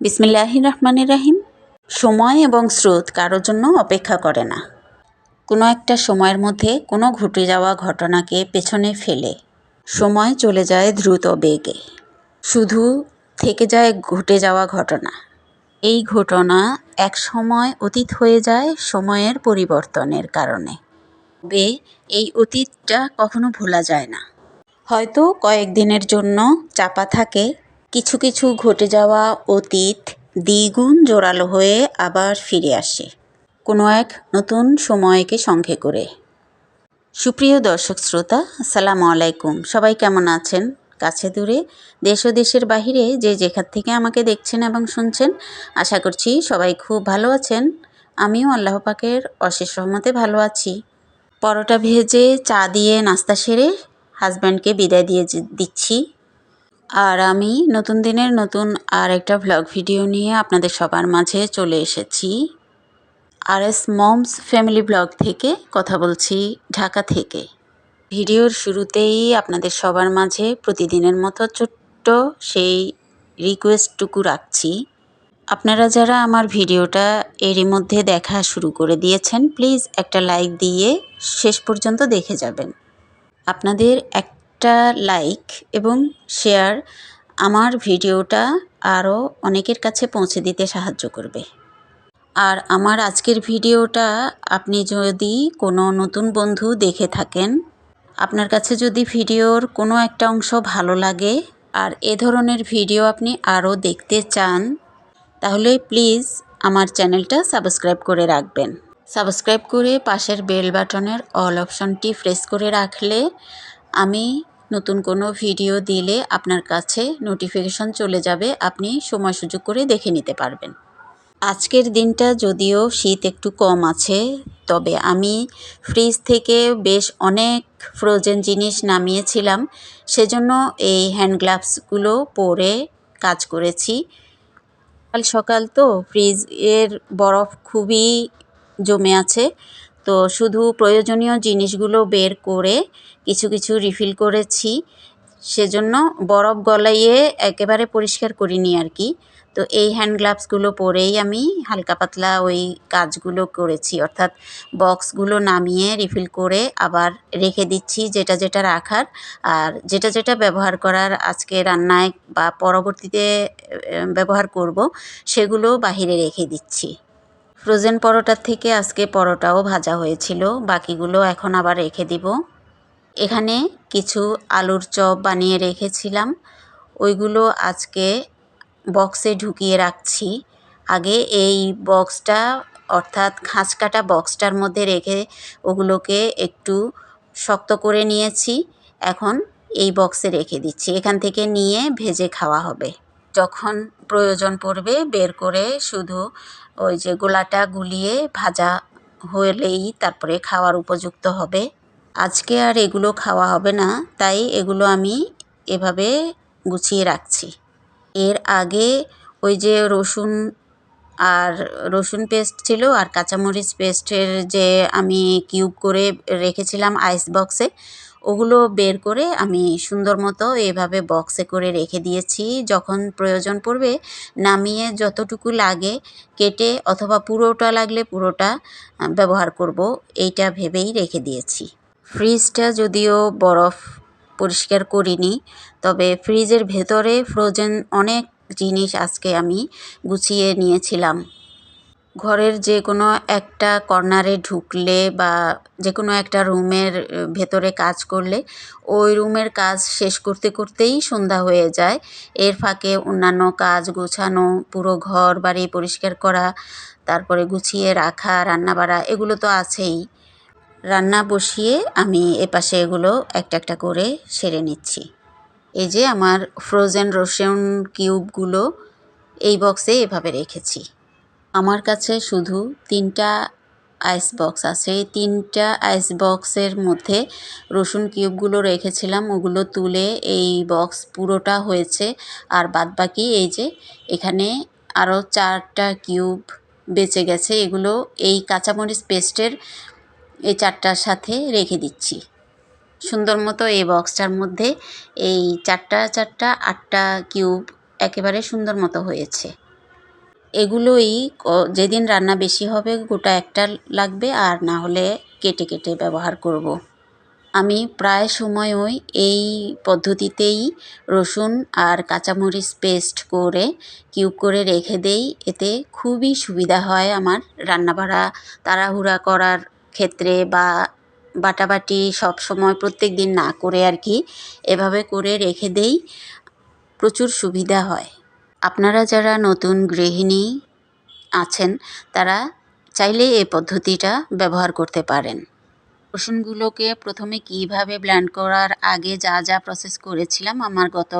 বিসমিল্লাহ রহমানির রাহিম সময় এবং স্রোত কারোর জন্য অপেক্ষা করে না। কোনো একটা সময়ের মধ্যে কোনো ঘটে যাওয়া ঘটনাকে পেছনে ফেলে। সময় চলে যায় দ্রুত বেগে। শুধু থেকে যায় ঘটে যাওয়া ঘটনা। এই ঘটনা এক সময় অতীত হয়ে যায় সময়ের পরিবর্তনের কারণে। তবে এই অতীতটা কখনো ভোলা যায় না। হয়তো কয়েকদিনের জন্য চাপা থাকে কিছু কিছু ঘটে যাওয়া অতীত দ্বিগুণ জোরালো হয়ে আবার ফিরে আসে। কোনো এক নতুন সময়কে সঙ্গে করে। সুপ্রিয় দর্শক শ্রোতা, আসসালামু আলাইকুম। সবাই কেমন আছেন? কাছে দূরে, দেশ ও দেশের বাহিরে যে যেখান থেকে আমাকে দেখছেন এবং শুনছেন, আশা করছি সবাই খুব ভালো আছেন। আমিও আল্লাহ পাকের অশেষ রহমতে ভালো আছি। পরোটা ভেজে চা দিয়ে নাস্তা সেরে হাজব্যান্ডকে বিদায় দিয়ে দিচ্ছি। আর আমি নতুন দিনের নতুন আর একটা ভ্লগ ভিডিও নিয়ে আপনাদের সবার মাঝে চলে এসেছি। আর এস মমস ফ্যামিলি ব্লগ থেকে কথা বলছি ঢাকা থেকে। ভিডিওর শুরুতেই আপনাদের সবার মাঝে প্রতিদিনের মতো ছোট্ট সেই রিকোয়েস্টটুকু রাখছি। আপনারা যারা আমার ভিডিওটা এরই মধ্যে দেখা শুরু করে দিয়েছেন প্লিজ একটা লাইক দিয়ে শেষ পর্যন্ত দেখে যাবেন। আপনাদের একটা লাইক এবং শেয়ার আমার ভিডিওটা আরও অনেকের কাছে পৌঁছে দিতে সাহায্য করবে। আর আমার আজকের ভিডিওটা আপনি যদি কোনো নতুন বন্ধু দেখে থাকেন, আপনার কাছে যদি ভিডিওর কোনো একটা অংশ ভালো লাগে আর এ ধরনের ভিডিও আপনি আরও দেখতে চান, তাহলে প্লিজ আমার চ্যানেলটা সাবস্ক্রাইব করে রাখবেন। সাবস্ক্রাইব করে পাশের বেল বাটনের অল অপশনটি প্রেস করে রাখলে আমি নতুন কোনো ভিডিও দিলে আপনার কাছে নোটিফিকেশন চলে যাবে, আপনি সময় সুযোগ করে দেখে নিতে পারবেন। আজকের দিনটা যদিও শীত একটু কম আছে, তবে আমি ফ্রিজ থেকে বেশ অনেক ফ্রোজেন জিনিস নামিয়েছিলাম, সেজন্য এই হ্যান্ড গ্লাভসগুলো পরে কাজ করেছি। সকাল সকাল তো ফ্রিজের বরফ খুবই জমে আছে তো শুধু প্রয়োজনীয় জিনিসগুলো বের করে কিছু কিছু রিফিল করেছি। সেজন্য বরফ গলাইয়ে একেবারে পরিষ্কার করিনি আর কি। তো এই হ্যান্ড গ্লাভসগুলো পরেই আমি হালকা পাতলা ওই কাজগুলো করেছি। অর্থাৎ বক্সগুলো নামিয়ে রিফিল করে আবার রেখে দিচ্ছি যেটা যেটা রাখার। আর যেটা যেটা ব্যবহার করার আজকে রান্নায় বা পরবর্তীতে ব্যবহার করব, সেগুলো বাহিরে রেখে দিচ্ছি। ফ্রোজেন পরোটার থেকে আজকে পরোটাও ভাজা হয়েছিল, বাকিগুলো এখন আবার রেখে দিব। এখানে কিছু আলুর চপ বানিয়ে রেখেছিলাম। ওইগুলো আজকে বক্সে ঢুকিয়ে রাখছি। আগে এই বক্সটা, অর্থাৎ খাঁচ কাটা বক্সটার মধ্যে রেখে ওগুলোকে একটু শক্ত করে নিয়েছি। এখন এই বক্সে রেখে দিচ্ছি। এখান থেকে নিয়ে ভেজে খাওয়া হবে। যখন প্রয়োজন পড়বে বের করে শুধু ওই যে গোলাটা গুলিয়ে ভাজা হলেই তারপরে খাওয়ার উপযুক্ত হবে। আজকে আর এগুলো খাওয়া হবে না, তাই এগুলো আমি এভাবে গুছিয়ে রাখছি। এর আগে ওই যে রসুন আর রসুন পেস্ট ছিল আর কাঁচামরিচ পেস্টের যে আমি কিউব করে রেখেছিলাম আইস বক্সে ওগুলো বের করে আমি সুন্দর মতো এভাবে বক্সে করে রেখে দিয়েছি। যখন প্রয়োজন পড়বে নামিয়ে যতটুকু লাগে কেটে অথবা পুরোটা লাগলে পুরোটা ব্যবহার করব। এইটা ভেবেই রেখে দিয়েছি। ফ্রিজটা যদিও বরফ পরিষ্কার করিনি, তবে ফ্রিজের ভেতরে ফ্রোজেন অনেক জিনিস আজকে আমি গুছিয়ে নিয়েছিলাম। ঘরের যে কোনো একটা কর্নারে ঢুকলে বা যে কোনো একটা রুমের ভেতরে কাজ করলে ওই রুমের কাজ শেষ করতে করতেই সন্ধ্যা হয়ে যায়। এর ফাঁকে অন্যান্য কাজ গোছানো, পুরো ঘর বাড়ি পরিষ্কার করা, তারপরে গুছিয়ে রাখা রান্না বাড়া এগুলো তো আছেই। রান্না বসিয়ে আমি এপাশে এগুলো একটা একটা করে সেরে নিচ্ছি। এই যে আমার ফ্রোজেন রসুন কিউবগুলো এই বক্সে এভাবে রেখেছি। আমার কাছে শুধু তিনটা আইস বক্স আছে। এই তিনটা আইস বক্সের মধ্যে রসুন কিউবগুলো রেখেছিলাম, ওগুলো তুলে এই বক্স পুরোটা হয়েছে। আর বাদবাকি এই যে এখানে আরও চারটা কিউব বেঁচে গেছে, এগুলো এই কাঁচামরিচ পেস্টের এই চারটার সাথে রেখে দিচ্ছি। সুন্দর মতো এই বক্সটার মধ্যে এই চারটা চারটা আটটা কিউব একেবারে সুন্দর মতো হয়েছে। এগুলোই যেদিন রান্না বেশি হবে গোটা একটা লাগবে আর না হলে কেটে কেটে ব্যবহার করব। আমি প্রায় সময়ই এই পদ্ধতিতেই রসুন আর কাঁচামরিচ পেস্ট করে কিউব করে রেখে দেই এতে খুবই সুবিধা হয় আমার রান্নাবাড়া তাড়াহুড়া করার ক্ষেত্রে বা বাটাবাটি সব সময় প্রত্যেক দিন না করে আর কি এভাবে করে রেখে দেই, প্রচুর সুবিধা হয় আপনারা যারা নতুন গৃহিণী আছেন, তারা চাইলে এই পদ্ধতিটা ব্যবহার করতে পারেন। রসুনগুলোকে প্রথমে কীভাবে ব্ল্যান্ড করার আগে যা যা প্রসেস করেছিলাম, আমার গত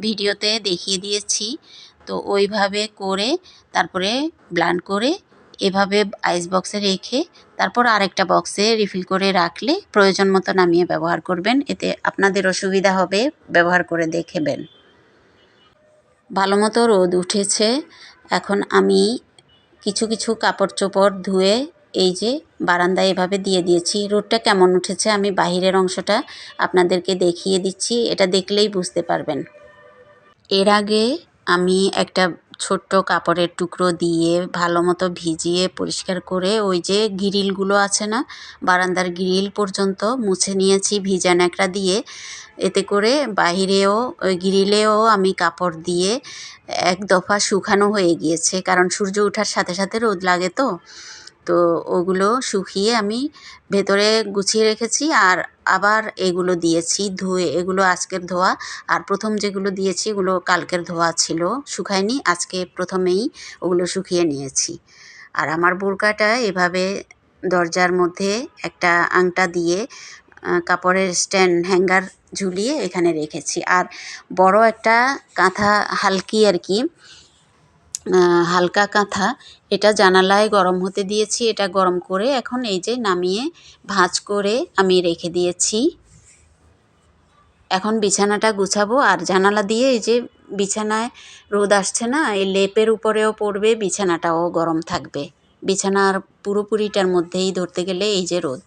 ভিডিওতে দেখিয়ে দিয়েছি। তো ওইভাবে করে, তারপরে ব্ল্যান্ড করে, এভাবে আইস বক্সে রেখে, তারপর আরেকটা বক্সে রিফিল করে রাখলে প্রয়োজন মতো নামিয়ে ব্যবহার করবেন। এতে আপনাদেরও সুবিধা হবে, ব্যবহার করে দেখবেন ভালো মতো রোদ উঠেছে। এখন আমি কিছু কিছু কাপড় চোপড় ধুয়ে এই যে বারান্দায় এভাবে দিয়ে দিয়েছি। রোদটা কেমন উঠেছে আমি বাহিরের অংশটা আপনাদেরকে দেখিয়ে দিচ্ছি। এটা দেখলেই বুঝতে পারবেন। এর আগে আমি একটা ছোট্ট কাপড়ের টুকরো দিয়ে ভালো মতো ভিজিয়ে পরিষ্কার করে ওই যে গ্রিলগুলো আছে না, বারান্দার গ্রিল পর্যন্ত মুছে নিয়েছি ভিজা ন্যাকড়া দিয়ে। এতে করে বাহিরেও গ্রিলেও আমি কাপড় দিয়ে এক দফা শুকানো হয়ে গিয়েছে, কারণ সূর্য ওঠার সাথে সাথে রোদ লাগে তো। তো ওগুলো শুকিয়ে আমি ভেতরে গুছিয়ে রেখেছি আর আবার এগুলো দিয়েছি ধুয়ে, এগুলো আজকের ধোয়া। আর প্রথম যেগুলো দিয়েছি এগুলো কালকের ধোয়া ছিল, শুকায়নি। আজকে প্রথমেই ওগুলো শুকিয়ে নিয়েছি। আর আমার বোরকাটা এভাবে দরজার মধ্যে একটা আংটা দিয়ে কাপড়ের স্ট্যান্ড, হ্যাঙ্গার ঝুলিয়ে এখানে রেখেছি। আর বড় একটা কাঁথা হালকি আর কি হালকা কাঁথা। এটা জানালায় গরম হতে দিয়েছি, এটা গরম করে এখন এই যে নামিয়ে ভাঁজ করে আমি রেখে দিয়েছি। এখন বিছানাটা গুছাবো, আর জানালা দিয়ে এই যে বিছানায় রোদ আসছে না, এই লেপের উপরেও পড়বে, বিছানাটাও গরম থাকবে। বিছানার পুরোপুরিটার মধ্যেই ধরতে গেলে এই যে রোদ।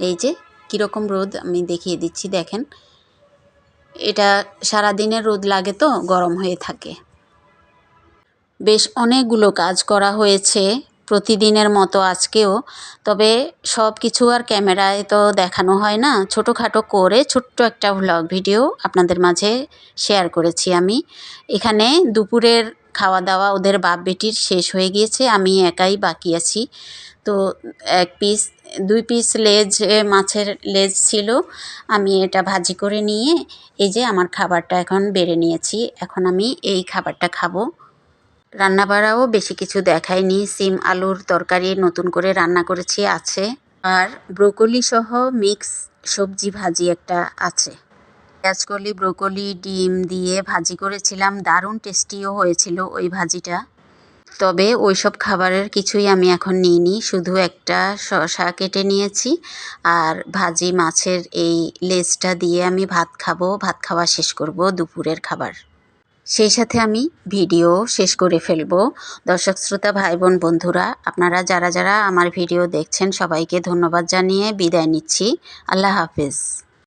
এই যে কীরকম রোদ আমি দেখিয়ে দিচ্ছি, দেখেন। এটা সারাদিনের রোদ লাগে তো, গরম হয়ে থাকে। বেশ অনেকগুলো কাজ করা হয়েছে প্রতিদিনের মতো আজকেও। তবে সব কিছু আর ক্যামেরায় তো দেখানো হয় না। ছোটোখাটো করে ছোট্ট একটা ভ্লগ ভিডিও আপনাদের মাঝে শেয়ার করেছি আমি। এখানে দুপুরের খাওয়া দাওয়া ওদের বাপ বেটির শেষ হয়ে গিয়েছে, আমি একাই বাকি আছি। তো এক পিস দুই পিস লেজ মাছের লেজ ছিল, আমি এটা ভাজি করে নিয়ে এই যে আমার খাবারটা এখন বেড়ে নিয়েছি। এখন আমি এই খাবারটা খাব। রান্নাবাড়াও বেশি কিছু দেখায়নি। সিম, আলুর তরকারি নতুন করে রান্না করেছি, আছে। আর ব্রোকলি সহ মিক্স সবজি ভাজি একটা আছে। পেঁয়াজকলি ব্রোকলি, ডিম দিয়ে ভাজি করেছিলাম। দারুণ টেস্টিও হয়েছিল ওই ভাজিটা। তবে ওইসব খাবারের কিছুই আমি এখন নিইনি। শুধু একটা শসা কেটে নিয়েছি। আর ভাজি মাছের এই লেজটা দিয়ে আমি ভাত খাব। ভাত খাওয়া শেষ করব দুপুরের খাবার। সেই সাথে আমি ভিডিও শেষ করে ফেলব। দর্শক, শ্রোতা ভাই বোন বন্ধুরা, আপনারা যারা যারা আমার ভিডিও দেখছেন, সবাইকে ধন্যবাদ জানিয়ে বিদায় নিচ্ছি। আল্লাহ হাফেজ।